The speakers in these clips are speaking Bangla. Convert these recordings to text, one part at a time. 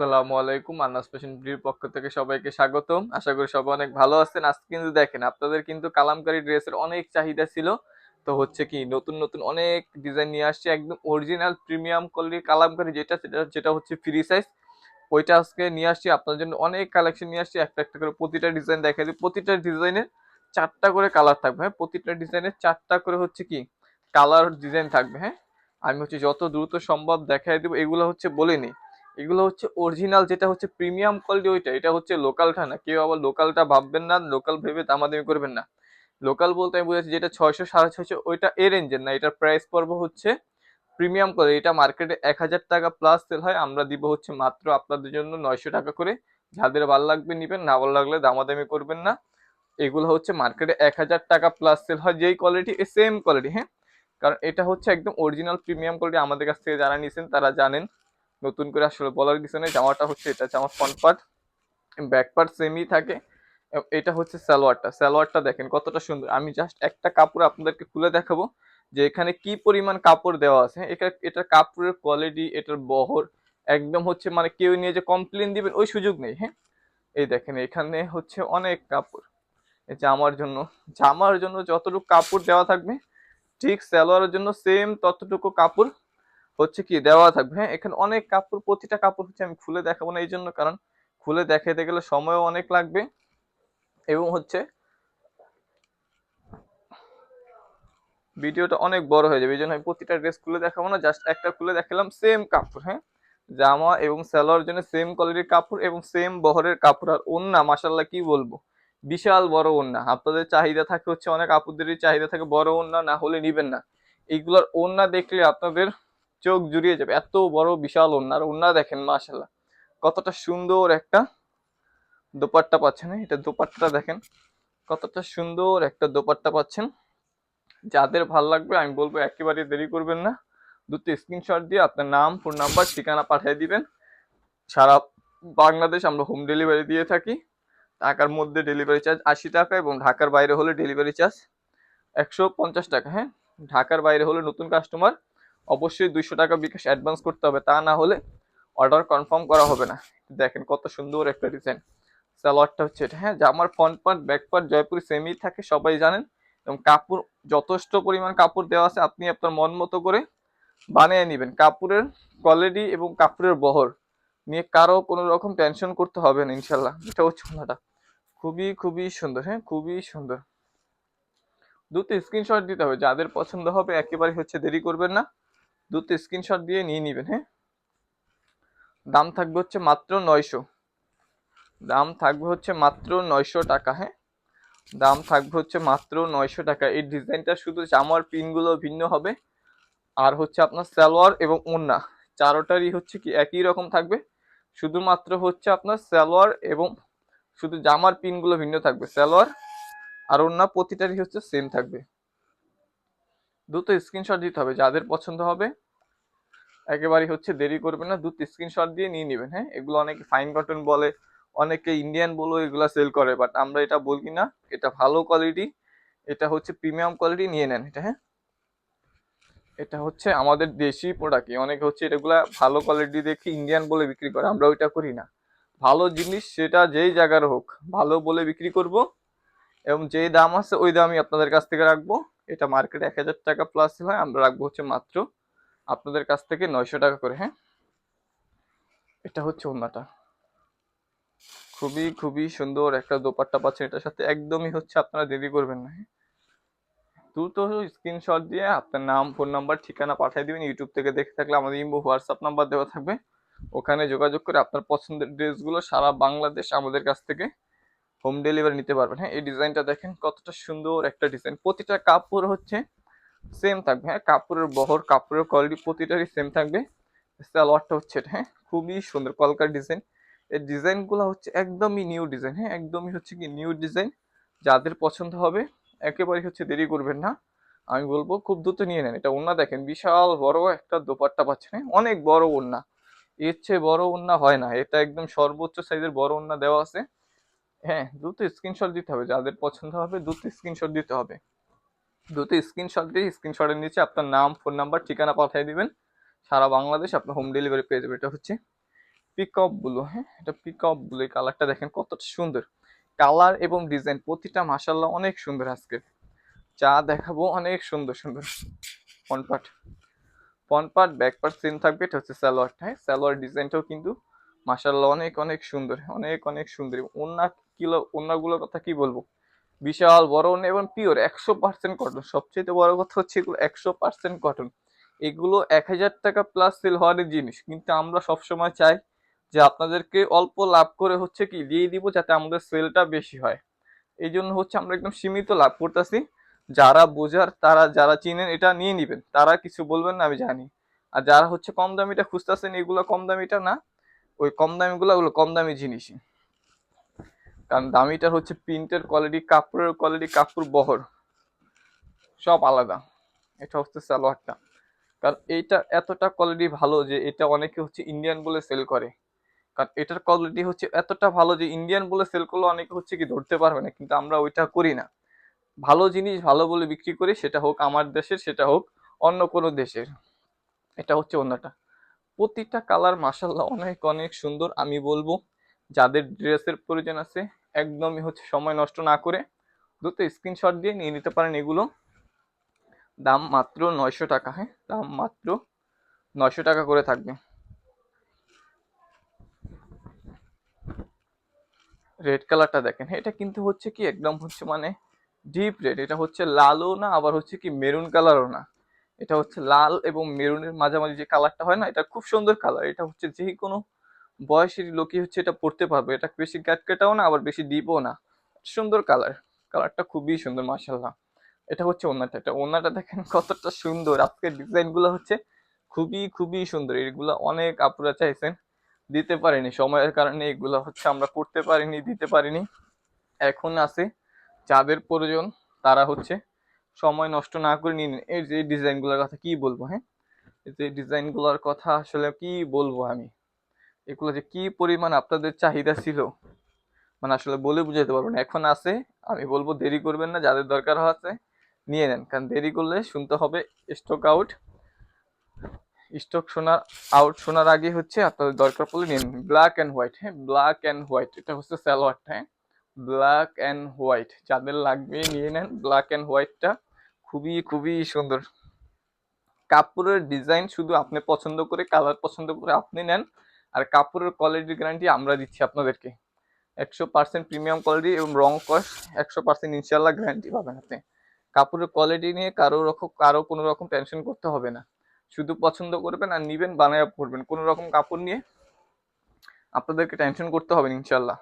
আসসালামু আলাইকুম, আন্নাস ফ্যাশন বিউটির পক্ষ থেকে সবাইকে স্বাগতম। আশা করি সবাই অনেক ভালো আছেন। আজকে কিন্তু দেখেন, আপনাদের কিন্তু কালামকারী ড্রেসের অনেক চাহিদা ছিল। তো হচ্ছে কি, নতুন নতুন অনেক ডিজাইন নিয়ে আসছে, একদম অরিজিনাল প্রিমিয়াম কোয়ালিটির কালামকারী যেটা, সেটা, যেটা হচ্ছে ফ্রি সাইজ ওইটা আজকে নিয়ে আসছি আপনার জন্য অনেক কালেকশন নিয়ে আসছি। একটা একটা করে প্রতিটা ডিজাইন দেখা দিই। প্রতিটা ডিজাইনের চারটা করে কালার থাকবে হ্যাঁ? প্রতিটা ডিজাইনের চারটা করে হচ্ছে কি কালার ডিজাইন থাকবে হ্যাঁ? আমি হচ্ছে যত দ্রুত সম্ভব দেখাই দেবো, এগুলো হচ্ছে বলিনি এগুলো হচ্ছে অরিজিনাল যেটা হচ্ছে প্রিমিয়াম কোয়ালিটি ওইটা, এটা হচ্ছে লোকালটা না। কেউ আবার লোকালটা ভাববেন না লোকাল ভেবে দামাদামি করবেন না। লোকাল বলতে আমি বুঝেছি যেটা ছয়শো, সাড়ে ছয়শো, ওইটা এ রেঞ্জের না। এটার প্রাইস পর্ব হচ্ছে প্রিমিয়াম কোয়ালিটি এটা মার্কেটে এক হাজার টাকা প্লাস সেল হয়। আমরা দিব হচ্ছে মাত্র আপনাদের জন্য নয়শো টাকা করে। যাদের ভালো লাগবে নিবেন, না ভালো লাগলে দামাদামি করবেন না। এগুলো হচ্ছে মার্কেটে এক হাজার টাকা প্লাস সেল হয়। যেই কোয়ালিটি সেম কোয়ালিটি হ্যাঁ? কারণ এটা হচ্ছে একদম অরিজিনাল প্রিমিয়াম কোয়ালিটি আমাদের কাছ থেকে যারা নিয়েছেন তারা জানেন। নতুন করে আসলে বলার কিছু নেই। জামাটা হচ্ছে এটা জামার ফ্রন্ট পার্ট ব্যাক পার্ট সেমই থাকে। এটা হচ্ছে সালোয়ারটা। সালোয়ারটা দেখেন কতটা সুন্দর। আমি জাস্ট একটা কাপড় আপনাদেরকে খুলে দেখাবো যে এখানে কি পরিমাণ কাপড় দেওয়া আছে। এটা এটার কাপড়ের কোয়ালিটি এটার বহর একদম হচ্ছে মানে কেউ নিয়ে যে কমপ্লেন দিবেন, ওই সুযোগ নেই। হ্যাঁ এই দেখেন এখানে হচ্ছে অনেক কাপড়। জামার জন্য জামার জন্য যতটুকু কাপড় দেওয়া থাকবে, ঠিক সালোয়ারের জন্য সেম ততটুকু কাপড় হচ্ছে কি, দেওয়া থাকবে। হ্যাঁ এখানে অনেক কাপড়, প্রতিটা কাপড় হচ্ছে আমি খুলে দেখাবো না এই জন্য, কারণ খুলে দেখাতে গেলে সময়ও অনেক লাগবে। এবং হচ্ছে ভিডিওটা অনেক বড় হয়ে যাবে, এই জন্য আমি প্রতিটা ড্রেস খুলে দেখাবো না, জাস্ট একটা খুলে দেখালাম সেম কাপড় হ্যাঁ। জামা এবং সালোয়ার জন্য সেম কোয়ালিটির কাপড় এবং সেম বহরের কাপড়, আর ওন্না মাসাল্লাহ কি বলব? বিশাল বড় ওন্না আপনাদের চাহিদা থাকে হচ্ছে অনেক, আপুদেরই চাহিদা থাকে বড় ওন্না না হলে নিবেন না। এইগুলোর ওন্না দেখলে আপনাদের চোখ জুড়িয়ে যাবে। এত বড় বিশাল ওনার ওন্না দেখেন মাশাল্লাহ কতটা সুন্দর একটা দোপাট্টা পাচ্ছেন? এটা দোপাট্টা দেখেন, কতটা সুন্দর একটা দোপাট্টা পাচ্ছেন। যাদের ভালো লাগবে, আমি বলব একেবারে দেরি করবেন না। দুটো স্ক্রিনশট দিয়ে আপনার নাম ফোন নাম্বার ঠিকানা পাঠিয়ে দিবেন। সারা বাংলাদেশ আমরা হোম ডেলিভারি দিয়ে থাকি। ঢাকার মধ্যে ডেলিভারি চার্জ আশি টাকা এবং ঢাকার বাইরে হলে ডেলিভারি চার্জ একশো পঞ্চাশ টাকা। হ্যাঁ ঢাকার বাইরে হলে নতুন কাস্টমার অবশ্যই দুইশো টাকা বিকাশ অ্যাডভান্স করতে হবে। তা না হলে অর্ডার কনফার্ম করা হবে না। দেখেন কত সুন্দর একটা ডিজাইন সালোয়ারটা হচ্ছে এটা। হ্যাঁ জামার front part back part Jaipuri সেমই থাকে, সবাই জানেন। এবং কাপড়, যথেষ্ট পরিমাণ কাপড় দেওয়া আছে, আপনি আপনার মন মতো করে বানিয়ে নেবেন। কাপড়ের কোয়ালিটি এবং কাপড়ের বহর নিয়ে কারও কোনো রকম টেনশন করতে হবে না, ইনশাল্লাহ। এটা হচ্ছে ওনাটা। খুবই খুবই সুন্দর। হ্যাঁ খুবই সুন্দর। দুটো স্ক্রিনশট দিতে হবে। যাদের পছন্দ হবে, একেবারে হচ্ছে দেরি করবেন না। দুটো স্ক্রিনশট দিয়ে নিয়ে নেবেন হ্যাঁ? দাম থাকবে হচ্ছে মাত্র নয়শো। দাম থাকবে হচ্ছে মাত্র নয়শো টাকা হ্যাঁ? দাম থাকবে হচ্ছে মাত্র নয়শো টাকা। এই ডিজাইনটা শুধু জামার পিনগুলো ভিন্ন হবে। আর হচ্ছে আপনার সালোয়ার এবং ওন্না, চারোটারই হচ্ছে কি একই রকম থাকবে। শুধুমাত্র হচ্ছে আপনার সালোয়ার এবং শুধু জামার পিনগুলো ভিন্ন থাকবে। সালোয়ার আর ওন্না প্রতিটারই হচ্ছে সেম থাকবে। দুটো স্ক্রিনশট দিতে হবে, যাদের পছন্দ হবে। একেবারেই হচ্ছে দেরি করবেন না দুটো স্ক্রিনশট দিয়ে নিয়ে নেবেন হ্যাঁ? এগুলো অনেকে ফাইন কটন বলে, অনেকে ইন্ডিয়ান বলো এগুলো সেল করে বাট আমরা এটা বলি না। এটা ভালো কোয়ালিটি এটা হচ্ছে প্রিমিয়াম কোয়ালিটি নিয়ে নেন এটা হ্যাঁ? এটা হচ্ছে আমাদের দেশি প্রোডাক্ট অনেকে হচ্ছে এগুলা ভালো কোয়ালিটি দেখে ইন্ডিয়ান বলে বিক্রি করে, আমরা ওইটা করি না। ভালো জিনিস সেটা যেই জায়গার হোক, ভালো বলে বিক্রি করব, এবং যেই দাম আছে ওই দামই আপনাদের কাছ থেকে রাখব। এটা মার্কেটে এক হাজার টাকা প্লাস হয়, আমরা রাখব হচ্ছে মাত্র আপনাদের কাছ থেকে নয়শো টাকা করে হ্যাঁ? এটা হচ্ছে ওনাটা খুবই খুবই সুন্দর একটা দোপাট্টা পাচ্ছেন, এটার সাথে একদমই হচ্ছে আপনারা দেরি করবেন না হ্যাঁ? দ্রুত স্ক্রিনশট দিয়ে আপনার নাম ফোন নাম্বার ঠিকানা পাঠিয়ে দিবেন ইউটিউব থেকে দেখে থাকলে আমাদের ইমো হোয়াটসঅ্যাপ নাম্বার দেওয়া থাকবে। ওখানে যোগাযোগ করে আপনার পছন্দের ড্রেসগুলো সারা বাংলাদেশ আমাদের কাছ থেকে হোম ডেলিভারি নিতে পারবেন। হ্যাঁ এই ডিজাইনটা দেখেন কতটা সুন্দর একটা ডিজাইন। প্রতিটা কাপড় হচ্ছে সেম থাকবে। হ্যাঁ কাপড়ের বহর, কাপড়ের কোয়ালিটি প্রতিটারই সেম থাকবে। সালোয়ারটা হচ্ছে এটা হ্যাঁ খুবই সুন্দর কলকার ডিজাইন। এই ডিজাইনগুলো হচ্ছে একদমই নিউ ডিজাইন হ্যাঁ একদমই হচ্ছে কি নিউ ডিজাইন যাদের পছন্দ হবে, একেবারেই হচ্ছে দেরি করবেন না। আমি বলব খুব দ্রুত নিয়ে নেন। এটা ওন্না দেখেন, বিশাল বড় একটা দোপাট্টা পাচ্ছেন হ্যাঁ অনেক বড় ওন্না এর চেয়ে বড় ওন্না হয় না। এটা একদম সর্বোচ্চ সাইজের বড় ওন্না দেওয়া আছে। হ্যাঁ দ্রুত স্ক্রিনশট দিতে হবে। যাদের পছন্দ হবে দ্রুত স্ক্রিনশট দিতে হবে। দ্রুত স্ক্রিনশট দিয়ে স্ক্রিনশটের নিচে আপনার নাম ফোন নাম্বার ঠিকানা পাঠিয়ে দিবেন। সারা বাংলাদেশ আপনার হোম ডেলিভারি পেয়ে যাবে। এটা হচ্ছে পিকআপ ব্লু হ্যাঁ? এটা পিকআপ ব্লু এই কালারটা দেখেন কতটা সুন্দর। কালার এবং ডিজাইন প্রতিটা মাসাল্লাহ অনেক সুন্দর আজকে। যা দেখাবো অনেক সুন্দর সুন্দর। Front part front part back part same থাকবে। এটা হচ্ছে সালোয়ারটা হ্যাঁ? সালোয়ার ডিজাইনটাও কিন্তু মাসাল্লাহ অনেক অনেক সুন্দর, অনেক অনেক সুন্দর। ওনা কিলো ওনাগুলোর কথা কি বলব? বিশাল, বড় এবং পিওর একশো পার্সেন্ট কটন সবচেয়ে বড় কথা হচ্ছে এগুলো একশো পার্সেন্ট কটন এগুলো এক হাজার টাকা প্লাস সেল হওয়ার জিনিস। কিন্তু আমরা সবসময় চাই যে আপনাদেরকে অল্প লাভ করে হচ্ছে কি দিয়ে দিব যাতে আমাদের সেলটা বেশি হয়। এই জন্য হচ্ছে আমরা একদম সীমিত লাভ করতেছি। যারা বোঝার, তারা যারা চিনেন, এটা নিয়ে নিবেন। তারা কিছু বলবেন না, আমি জানি। আর যারা হচ্ছে কম দামিটা খুঁজতেছেন, এগুলো কম দামিটা না। ওই কম দামিগুলো ওগুলো কম দামি জিনিসই। কারণ দামিটার হচ্ছে প্রিন্টের কোয়ালিটি কাপড়ের কোয়ালিটি কাপড় বহর। সব আলাদা। এটা হচ্ছে সালোয়ারটা। কারণ এইটা এতটা কোয়ালিটি ভালো যে এটা অনেকে হচ্ছে ইন্ডিয়ান বলে সেল করে। কারণ এটার কোয়ালিটি হচ্ছে এতটা ভালো যে ইন্ডিয়ান বলে সেল করলে অনেকে হচ্ছে কি ধরতে পারবে না, কিন্তু আমরা ওইটা করি না। ভালো জিনিস ভালো বলে বিক্রি করি, সেটা হোক আমার দেশের, সেটা হোক অন্য কোনো দেশের। এটা হচ্ছে অন্যটা। প্রতিটা কালার মাসাল্লাহ অনেক অনেক সুন্দর। আমি বলব, যাদের ড্রেসের প্রয়োজন আছে একদমই হচ্ছে সময় নষ্ট না করে দ্রুত স্ক্রিনশট দিয়ে নিয়ে নিতে পারেন এগুলো। দাম মাত্র নয়শো টাকা হ্যাঁ? দাম মাত্র নয়শো টাকা করে থাকবে। রেড কালারটা দেখেন। এটা কিন্তু হচ্ছে কি একদম হচ্ছে মানে ডিপ রেড এটা হচ্ছে লালও না, আবার হচ্ছে কি মেরুন কালারও না। এটা হচ্ছে লাল এবং মেরুনের মাঝামাঝি যে কালারটা হয় না, এটা খুব সুন্দর কালার এটা হচ্ছে যে কোনো বয়সের লোকই হচ্ছে এটা পড়তে পারবে। এটা বেশি ক্যাটকেটাও না, আবার বেশি ডিপও না। সুন্দর কালার কালারটা খুবই সুন্দর মার্শাল্লাহ এটা হচ্ছে ওনাটা এটা ওনাটা দেখেন কতটা সুন্দর। আজকের ডিজাইনগুলো হচ্ছে খুবই খুবই সুন্দর। এগুলো অনেক আপুরা চাইছেন দিতে পারিনি। সময়ের কারণে এগুলো হচ্ছে আমরা করতে পারিনি, দিতে পারিনি। এখন আছে যাদের প্রয়োজন, তারা হচ্ছে সময় নষ্ট না করে নিন। এই যে ডিজাইনগুলোর কথা কি বলব হ্যাঁ? এই যে ডিজাইনগুলোর কথা আসলে কি বলব আমি? এগুলো যে কি পরিমাণ আপনাদের চাহিদা ছিল মানে আসলে বলে বুঝাতে পারব না। এখন আছে, আমি বলব দেরি করবেন না, যাদের দরকার আছে নিয়ে নেন। কারণ দেরি করলে শুনতে হবে স্টক আউট স্টক শোনার আউট শোনার আগে হচ্ছে আপনাদের দরকার পড়লে নিন। ব্ল্যাক অ্যান্ড হোয়াইট হ্যাঁ ব্ল্যাক অ্যান্ড হোয়াইট এটা হচ্ছে স্যালোয়ারটা হ্যাঁ। ব্ল্যাক অ্যান্ড হোয়াইট যাদের লাগবে নিয়ে নেন। ব্ল্যাক অ্যান্ড হোয়াইটটা খুবই খুবই সুন্দর। কাপড়ের ডিজাইন শুধু আপনি পছন্দ করে কালার পছন্দ করে আপনি নেন। আর কাপড়ের কোয়ালিটির গ্যারান্টি আমরা দিচ্ছি আপনাদেরকে। একশো পার্সেন্ট প্রিমিয়াম কোয়ালিটি এবং রং কস একশো পার্সেন্ট ইনশাল্লাহ গ্যারান্টি পাবেন আপনি। কাপড়ের কোয়ালিটি নিয়ে কারও রকম, কারও কোনো রকম টেনশন করতে হবে না। শুধু পছন্দ করবেন আর নিবেন, বানায় পড়বেন কোনো রকম কাপড় নিয়ে আপনাদেরকে টেনশন করতে হবে ইনশাল্লাহ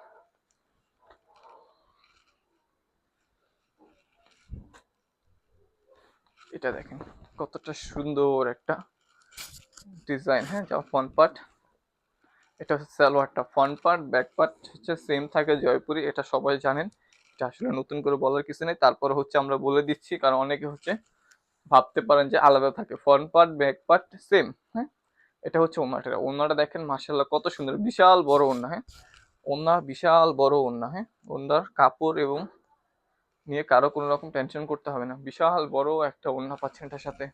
এটা দেখেন, কতটা সুন্দর একটা ডিজাইন হ্যাঁ যা ফ্রন্ট পার্ট এটা হচ্ছে সালোয়ারটা। ফ্রন্ট পার্ট ব্যাক পার্ট হচ্ছে সেম থাকে জয়পুরি, এটা সবাই জানেন। এটা আসলে নতুন করে বলার কিছু নেই। তারপর হচ্ছে আমরা বলে দিচ্ছি, কারণ অনেকে হচ্ছে ভাবতে পারেন যে আলাদা থাকে। Front part back part same হ্যাঁ? এটা হচ্ছে ওনাটা। ওনাটা দেখেন মার্শাল্লাহ কত সুন্দর। বিশাল বড় ওনা হ্যাঁ? ওনা বিশাল বড় ওনা হ্যাঁ? ওনার কাপড় এবং নিয়ে কারও কোনো রকম টেনশন করতে হবে না। বিশাল বড় একটা ওনা পাচ্ছেন এটার সাথে।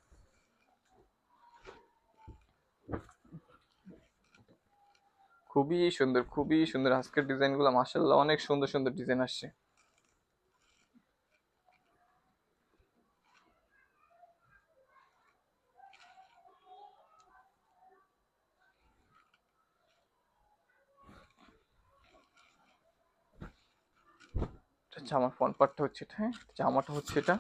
খুবই সুন্দর খুবই সুন্দর। আজকের ডিজাইনগুলো মার্শাল্লাহ অনেক সুন্দর সুন্দর ডিজাইন আসছে। জামার ফ্রন্ট পার্টটা হচ্ছে এটা হ্যাঁ? জামাটা হচ্ছে এটা।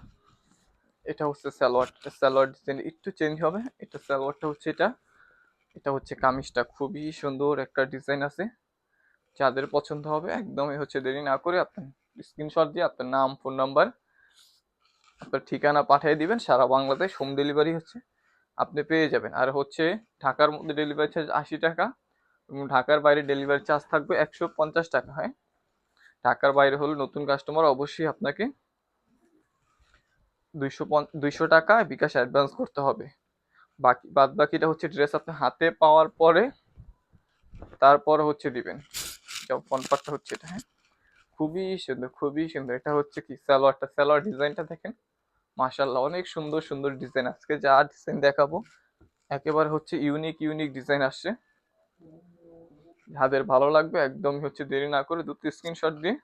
এটা হচ্ছে সালোয়ার সালোয়ার ডিজাইন একটু চেঞ্জ হবে, এটা সালোয়ারটা হচ্ছে এটা। এটা হচ্ছে কামিজটা, খুবই সুন্দর একটা ডিজাইন আছে। যাদের পছন্দ হবে, একদমই হচ্ছে দেরি না করে আপনার স্ক্রিনশট দিয়ে আপনার নাম ফোন নাম্বার আপনার ঠিকানা পাঠিয়ে দিবেন। সারা বাংলাদেশ হোম ডেলিভারি হচ্ছে, আপনি পেয়ে যাবেন। আর হচ্ছে ঢাকার মধ্যে ডেলিভারি চার্জ আশি টাকা এবং ঢাকার বাইরে ডেলিভারি চার্জ থাকবে একশো পঞ্চাশ টাকা, হয়? ঢাকার বাইরে হলে নতুন কাস্টমার অবশ্যই আপনাকে দুইশো দুইশো টাকা বিকাশ অ্যাডভান্স করতে হবে। বাকি বাদ বাকিটা হচ্ছে ড্রেস আপনি হাতে পাওয়ার পরে তারপর হচ্ছে দিবেন। ফ্রন্ট পার্টটা হচ্ছে এটা হ্যাঁ? খুবই সুন্দর খুবই সুন্দর। এটা হচ্ছে কি? সালোয়ারটা সালোয়ার ডিজাইনটা দেখেন। মাশাল্লাহ অনেক সুন্দর সুন্দর ডিজাইন। আজকে যা ডিজাইন দেখাবো, একেবারে হচ্ছে ইউনিক ইউনিক ডিজাইন আসছে। যাদের ভালো লাগবে, একদমই হচ্ছে দেরি না করে দুটো স্ক্রিনশট দিয়ে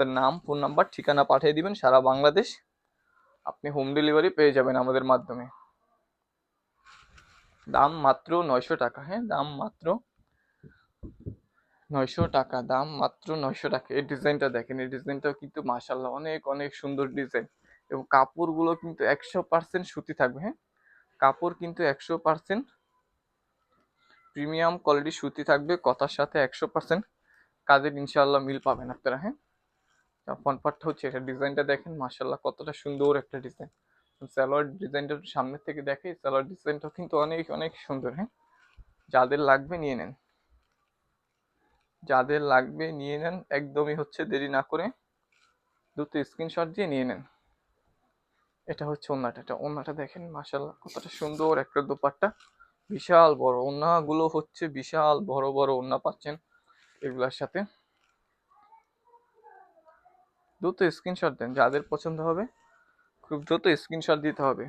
তার নাম ফোন নাম্বার ঠিকানা পাঠিয়ে দিবেন। সারা বাংলাদেশ আপনি হোম ডেলিভারি পেয়ে যাবেন আমাদের মাধ্যমে। দাম মাত্র নয়শো টাকা হ্যাঁ দাম মাত্র নয়শো টাকা, দাম মাত্র নয়শো টাকা। এই ডিজাইনটা দেখেন, এই ডিজাইনটাও কিন্তু মাশাল্লাহ অনেক অনেক সুন্দর ডিজাইন। এবং কাপড়গুলো কিন্তু একশো পার্সেন্ট সুতি থাকবে হ্যাঁ। কাপড় কিন্তু একশো পার্সেন্ট প্রিমিয়াম কোয়ালিটি সুতি থাকবে, কথার সাথে একশো পার্সেন্ট কাজের ইনশাল্লাহ মিল পাবেন আপনারা হ্যাঁ। ফ্রন্ট পার্টটা হচ্ছে এটা, ডিজাইনটা দেখেন মাশাল্লাহ কতটা সুন্দর একটা ডিজাইন। স্যালোয়ার ডিজাইনটা সামনের থেকে দেখে স্যালোয়ার ডিজাইনটাও কিন্তু অনেক অনেক সুন্দর হ্যাঁ? যাদের লাগবে নিয়ে নেন। যাদের লাগবে নিয়ে নেন, একদমই হচ্ছে দেরি না করে দুটো স্ক্রিনশট দিয়ে নিয়ে নেন। এটা হচ্ছে ওনাটা এটা ওনাটা দেখেন মাশাল্লাহ কতটা সুন্দর একটা দোপাট্টা। বিশাল বড় ওনাগুলো হচ্ছে বিশাল বড় বড় ওন্না পাচ্ছেন এগুলার সাথে। দুটো স্ক্রিনশট দেন, যাদের পছন্দ হবে। খুব দ্রুত স্ক্রিনশট দিতে হবে।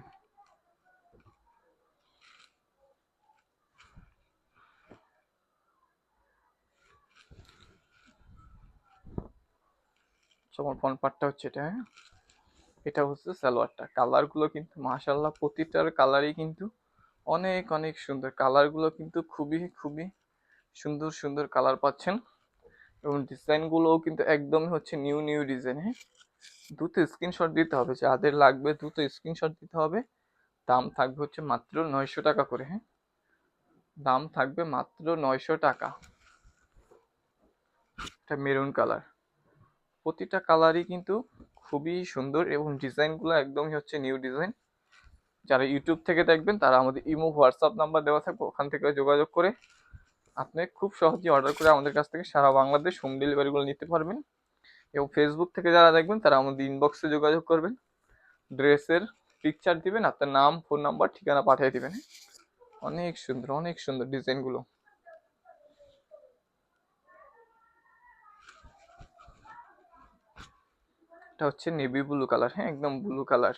আমার ফোন পার্টটা হচ্ছে এটা হ্যাঁ? এটা হচ্ছে সালোয়ারটা কালারগুলো কিন্তু মাশাল্লাহ প্রতিটার কালারই কিন্তু অনেক অনেক সুন্দর। কালারগুলো কিন্তু খুবই খুবই সুন্দর সুন্দর কালার পাচ্ছেন। এবং ডিজাইনগুলোও কিন্তু একদমই হচ্ছে নিউ নিউ ডিজাইন হ্যাঁ? দ্রুত স্ক্রিনশট দিতে হবে, যাদের লাগবে দ্রুত স্ক্রিনশট দিতে হবে। দাম থাকবে হচ্ছে মাত্র নয়শো টাকা করে হ্যাঁ? দাম থাকবে মাত্র নয়শো টাকা। এটা মেরুন কালার প্রতিটা কালারই কিন্তু খুবই সুন্দর এবং ডিজাইনগুলো একদমই হচ্ছে নিউ ডিজাইন যারা ইউটিউব থেকে দেখবেন, তারা আমাদের ইমো হোয়াটসঅ্যাপ নাম্বার দেওয়া থাকবে, ওখান থেকে যোগাযোগ করে আপনি খুব সহজেই অর্ডার করে আমাদের কাছ থেকে সারা বাংলাদেশ হোম ডেলিভারিগুলো নিতে পারবেন। এবং ফেসবুক থেকে যারা দেখবেন, তারা আমাদের ইনবক্সে যোগাযোগ করবেন। ড্রেসের পিকচার দিবেন আপনার নাম ফোন নাম্বার ঠিকানা পাঠিয়ে দিবেন অনেক সুন্দর অনেক সুন্দর ডিজাইনগুলো এটা হচ্ছে নেভি ব্লু কালার হ্যাঁ একদম ব্লু কালার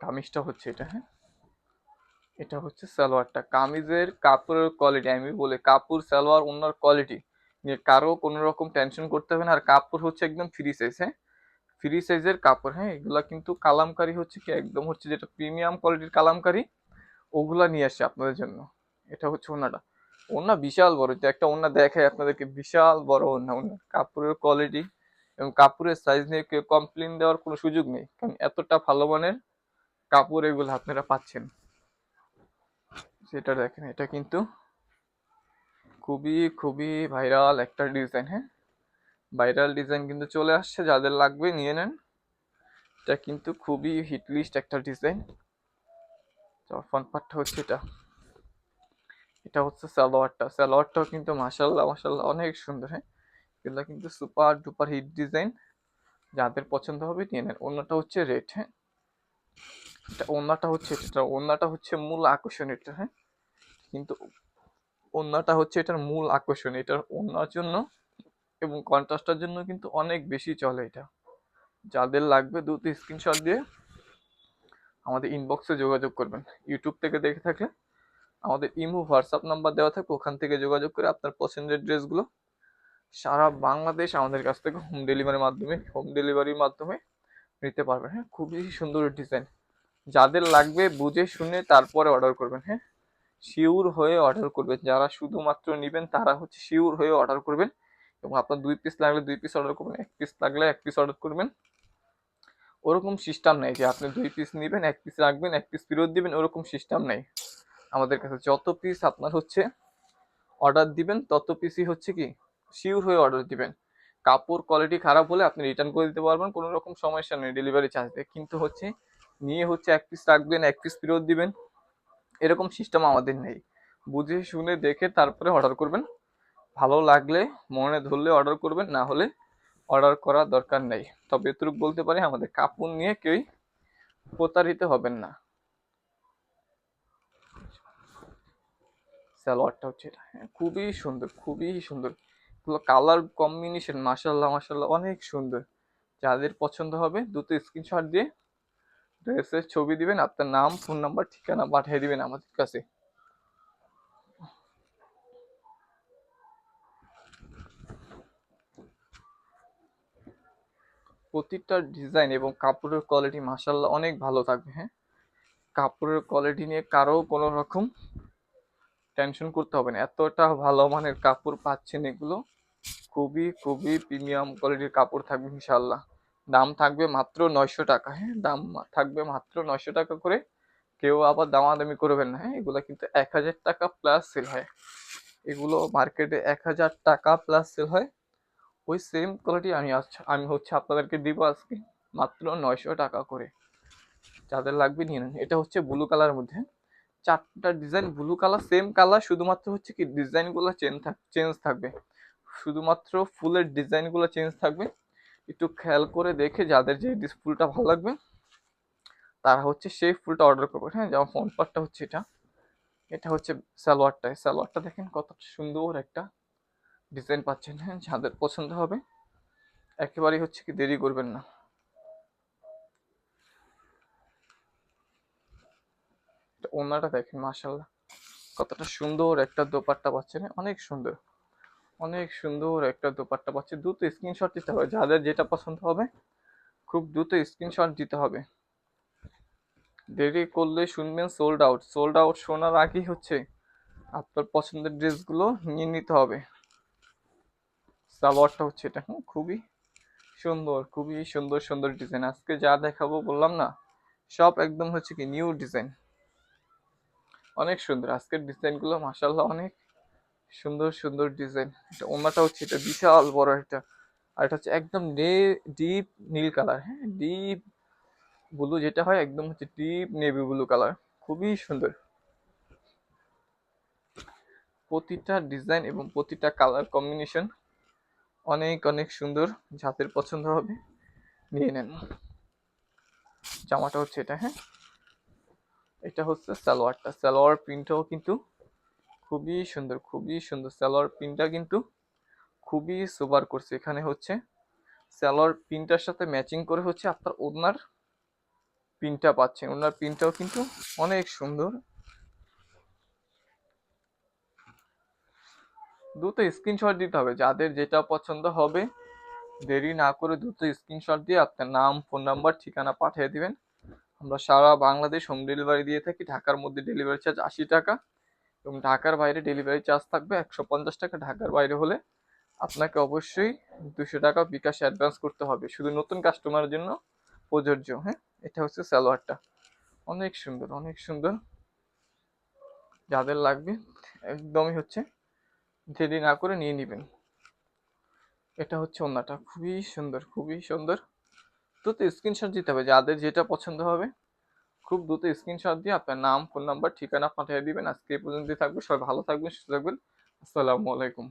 কামিজটা হচ্ছে এটা হ্যাঁ? এটা হচ্ছে সালোয়ারটা। কামিজের কাপড়ের কোয়ালিটি আমি বলি কাপড়, সালোয়ার ওনার কোয়ালিটি কারও কোনো রকম টেনশন করতে হবে না। আর কাপড় হচ্ছে একদম ফ্রি সাইজ হ্যাঁ? ফ্রি সাইজের কাপড় হ্যাঁ? এগুলা কিন্তু কালামকারি হচ্ছে কি? একদম হচ্ছে যেটা প্রিমিয়াম কোয়ালিটির কালামকারি, ওগুলা নিয়ে আসে আপনাদের জন্য। এটা হচ্ছে ওনাটা ওনা বিশাল বড়, যে একটা ওনা দেখায় আপনাদেরকে, বিশাল বড় ওনা ওনা কাপড়ের কোয়ালিটি এবং কাপড়ের সাইজ নিয়ে কেউ কমপ্লেন দেওয়ার কোনো সুযোগ নেই। কারণ এতটা ভালো মানের কাপড় এগুলো আপনারা পাচ্ছেন। সেটা দেখেন, এটা কিন্তু খুবই খুবই ভাইরাল একটা ডিজাইন হ্যাঁ? ভাইরাল ডিজাইন কিন্তু চলে আসছে, যাদের লাগবে নিয়ে নেন। এটা কিন্তু খুবই হিটলিস্ট একটা ডিজাইন ফ্রন্ট পার্টটা হচ্ছে এটা। এটা হচ্ছে সালোয়ারটা সালোয়ারটাও কিন্তু মাসাল্লাহ মাসাল্লাহ অনেক সুন্দর হ্যাঁ? এগুলো কিন্তু সুপার ডুপার হিট ডিজাইন যাদের পছন্দ হবে নিয়ে নেন। অন্যটা হচ্ছে রেড হ্যাঁ? এটা হচ্ছে এটা ওন্নাটা হচ্ছে মূল আকর্ষণ এটা হ্যাঁ? কিন্তু ওন্নাটা হচ্ছে এটার মূল আকর্ষণ, এটার ওন্নার জন্য এবং কন্ট্রাস্টের জন্য কিন্তু অনেক বেশি চলে এটা। যাদের লাগবে দ্রুত স্ক্রিনশট দিয়ে আমাদের ইনবক্সে যোগাযোগ করবেন। ইউটিউব থেকে দেখে থাকলে আমাদের ইমো হোয়াটসঅ্যাপ নাম্বার দেওয়া থাকবে, ওখান থেকে যোগাযোগ করে আপনার পছন্দের ড্রেসগুলো সারা বাংলাদেশ আমাদের কাছ থেকে হোম ডেলিভারির মাধ্যমে হোম ডেলিভারির মাধ্যমে নিতে পারবেন হ্যাঁ? খুবই সুন্দর ডিজাইন যাদের লাগবে বুঝে শুনে তারপরে অর্ডার করবেন হ্যাঁ? শিওর হয়ে অর্ডার করবেন। যারা শুধুমাত্র নেবেন, তারা হচ্ছে শিওর হয়ে অর্ডার করবেন এবং আপনার দুই পিস লাগলে দুই পিস অর্ডার করবেন, এক পিস লাগলে এক পিস অর্ডার করবেন। ওরকম সিস্টেম নেই যে আপনি দুই পিস নেবেন, এক পিস রাখবেন, এক পিস ফেরত দিবেন, ওরকম সিস্টেম নেই। আমাদের কাছে যত পিস আপনার হচ্ছে অর্ডার দিবেন, তত পিসই হচ্ছে কি? শিওর হয়ে অর্ডার দিবেন। কাপড় কোয়ালিটি খারাপ হলে আপনি রিটার্ন করে দিতে পারবেন, কোনো রকম সমস্যা নেই ডেলিভারি চার্জ দিয়ে। কিন্তু হচ্ছে নিয়ে হচ্ছে এক পিস রাখবেন, এক পিস ফেরত দিবেন। এরকম সিস্টেম আমাদের নেই। বুঝে শুনে দেখে তারপরে অর্ডার করবেন। ভালো লাগলে, মনে ধরলে অর্ডার করবেন, না হলে অর্ডার করার দরকার নেই। তবে এতটুকু বলতে পারি, আমাদের কাপড় নিয়ে কেউই প্রতারিত হবেন না। সালোয়ারটা হচ্ছে এটা। হ্যাঁ খুবই সুন্দর খুবই সুন্দর। ড্রেসগুলো কালার কম্বিনেশন মাসাল্লাহ মাসাল্লাহ অনেক সুন্দর। যাদের পছন্দ হবে দুটো স্ক্রিনশট দিয়ে ড্রেসের ছবি দিবেন, আপনার নাম ফোন নাম্বার ঠিকানা পাঠিয়ে দিবেন আমাদের কাছে। প্রতিটা ডিজাইন এবং কাপড়ের কোয়ালিটি মাসাল্লাহ অনেক ভালো থাকবে হ্যাঁ? কাপড়ের কোয়ালিটি নিয়ে কারও কোনো রকম টেনশন করতে হবে না। এতটা ভালো মানের কাপড় পাচ্ছেন এগুলো, খুবই খুবই প্রিমিয়াম কোয়ালিটির কাপড় থাকবে ইনশাল্লাহ দাম থাকবে মাত্র নয়শো টাকা। হ্যাঁ দাম থাকবে মাত্র নয়শো টাকা করে। কেউ আবার দামাদামি করবেন না হ্যাঁ? এগুলো কিন্তু এক হাজার টাকা প্লাস সেল হয়। এগুলো মার্কেটে এক হাজার টাকা প্লাস সেল হয়। ওই সেম কোয়ালিটি আমি আমি হচ্ছে আপনাদেরকে দিব আজকে, মাত্র নয়শো টাকা করে। যাদের লাগবে নিয়ে নেন। এটা হচ্ছে ব্লু কালার মধ্যে চারটা design blue colour same colour শুধুমাত্র হচ্ছে কি ডিজাইনগুলো চেঞ্জ থাক চেঞ্জ থাকবে। শুধুমাত্র ফুলের ডিজাইনগুলো চেঞ্জ থাকবে। একটু খেয়াল করে দেখে যাদের যে ফুলটা ভালো লাগবে, তারা হচ্ছে সেই ফুলটা অর্ডার করবে। হ্যাঁ যেমন ফোন পার্টটা হচ্ছে এটা। এটা হচ্ছে সালোয়ারটা সালোয়ারটা দেখেন কত সুন্দর একটা ডিজাইন পাচ্ছেন। হ্যাঁ যাদের পছন্দ হবে, একেবারেই হচ্ছে কি দেরি করবেন না। ওনাটা দেখেন মাশাল্লাহ কতটা সুন্দর একটা দোপাট্টা পাচ্ছেন? অনেক সুন্দর। অনেক সুন্দর একটা দোপাট্টা পাচ্ছে। দ্রুত স্ক্রিনশট দিতে হবে। যাদের যেটা পছন্দ হবে, খুব দ্রুত স্ক্রিনশট দিতে হবে। দেরি করলে শুনবেন সোল্ড আউট সোল্ড আউট শোনার আগেই হচ্ছে আপনার পছন্দের ড্রেসগুলো নিয়ে নিতে হবে। সালোয়ারটা হচ্ছে এটা। হ্যাঁ খুবই সুন্দর খুবই সুন্দর সুন্দর ডিজাইন আজকে যা দেখাবো বললাম না, সব একদম হচ্ছে কি নিউ ডিজাইন অনেক সুন্দর। আজকের ডিজাইনগুলো মাসাল্লাহ অনেক সুন্দর সুন্দর ডিজাইন এটা ওনাটা হচ্ছে এটা বিশাল বড় একটা, আর এটা হচ্ছে একদম ডিপ নীল কালার হ্যাঁ? ডিপ ব্লু যেটা হয়, একদম হচ্ছে ডিপ নেভি ব্লু কালার খুবই সুন্দর। প্রতিটা ডিজাইন এবং প্রতিটা কালার কম্বিনেশন অনেক অনেক সুন্দর। যাদের পছন্দ হবে, নিয়ে নেন। জামাটা হচ্ছে এটা হ্যাঁ? এটা হচ্ছে সালোয়ারটা। সালোয়ার প্রিন্টটাও কিন্তু খুবই সুন্দর খুবই সুন্দর সালোয়ার প্রিন্টটা কিন্তু খুবই সুপার করছে। এখানে হচ্ছে সালোয়ার প্রিন্টার সাথে ম্যাচিং করে হচ্ছে আপনার ওনার প্রিন্টটা পাচ্ছেন। ওনার প্রিন্টটাও কিন্তু অনেক সুন্দর। দ্রুত স্ক্রিনশট দিতে হবে। যাদের যেটা পছন্দ হবে, দেরি না করে দ্রুত স্ক্রিনশট দিয়ে আপনার নাম ফোন নাম্বার ঠিকানা পাঠিয়ে দিবেন। আমরা সারা বাংলাদেশ হোম ডেলিভারি দিয়ে থাকি। ঢাকার মধ্যে ডেলিভারি চার্জ আশি টাকা। এবং ঢাকার বাইরে ডেলিভারি চার্জ থাকবে একশো পঞ্চাশ টাকা। ঢাকার বাইরে হলে আপনাকে অবশ্যই দুশো টাকা বিকাশ অ্যাডভান্স করতে হবে। শুধু নতুন কাস্টমারের জন্য প্রযোজ্য হ্যাঁ? এটা হচ্ছে সালোয়ারটা। অনেক সুন্দর অনেক সুন্দর। যাদের লাগবে একদমই হচ্ছে দেরি না করে নিয়ে নেবেন। এটা হচ্ছে ওনাটা খুবই সুন্দর খুবই সুন্দর। তো স্ক্রিনশট দিতে হবে। যাদের যেটা পছন্দ হবে খুব দ্রুত স্ক্রিনশট দিয়ে আপনার নাম ফোন নাম্বার ঠিকানা পাঠিয়ে দিবেন। আজকে এই পর্যন্তই থাকবে। সবাই ভালো থাকবেন, সুস্থ থাকবেন। আসসালামু আলাইকুম।